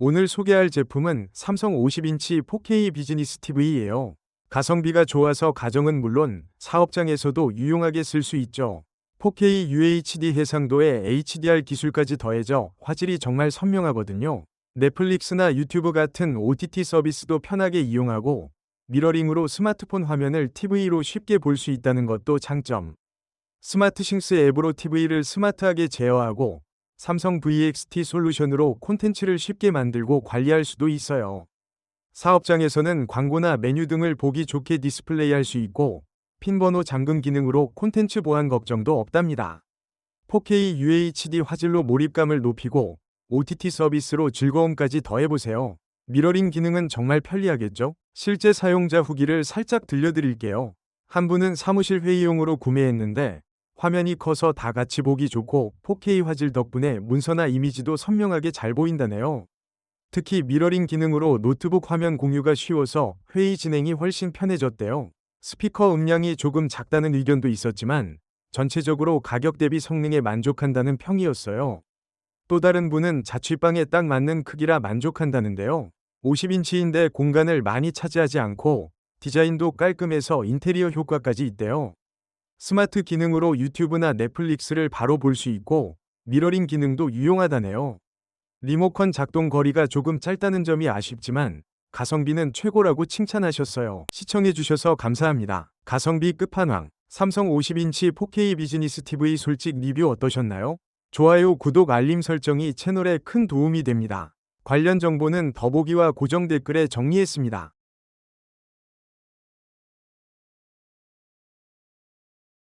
오늘 소개할 제품은 삼성 50인치 4K 비즈니스 TV예요. 가성비가 좋아서 가정은 물론 사업장에서도 유용하게 쓸 수 있죠. 4K UHD 해상도에 HDR 기술까지 더해져 화질이 정말 선명하거든요. 넷플릭스나 유튜브 같은 OTT 서비스도 편하게 이용하고 미러링으로 스마트폰 화면을 TV로 쉽게 볼 수 있다는 것도 장점. 스마트싱스 앱으로 TV를 스마트하게 제어하고 삼성 VXT 솔루션으로 콘텐츠를 쉽게 만들고 관리할 수도 있어요. 사업장에서는 광고나 메뉴 등을 보기 좋게 디스플레이할 수 있고 핀번호 잠금 기능으로 콘텐츠 보안 걱정도 없답니다. 4K UHD 화질로 몰입감을 높이고 OTT 서비스로 즐거움까지 더해보세요. 미러링 기능은 정말 편리하겠죠? 실제 사용자 후기를 살짝 들려드릴게요. 한 분은 사무실 회의용으로 구매했는데 화면이 커서 다 같이 보기 좋고 4K 화질 덕분에 문서나 이미지도 선명하게 잘 보인다네요. 특히 미러링 기능으로 노트북 화면 공유가 쉬워서 회의 진행이 훨씬 편해졌대요. 스피커 음량이 조금 작다는 의견도 있었지만 전체적으로 가격 대비 성능에 만족한다는 평이었어요. 또 다른 분은 자취방에 딱 맞는 크기라 만족한다는데요. 50인치인데 공간을 많이 차지하지 않고 디자인도 깔끔해서 인테리어 효과까지 있대요. 스마트 기능으로 유튜브나 넷플릭스를 바로 볼 수 있고 미러링 기능도 유용하다네요. 리모컨 작동 거리가 조금 짧다는 점이 아쉽지만 가성비는 최고라고 칭찬하셨어요. 시청해주셔서 감사합니다. 가성비 끝판왕 삼성 50인치 4K 비즈니스 TV 솔직 리뷰 어떠셨나요? 좋아요, 구독, 알림 설정이 채널에 큰 도움이 됩니다. 관련 정보는 더보기와 고정 댓글에 정리했습니다.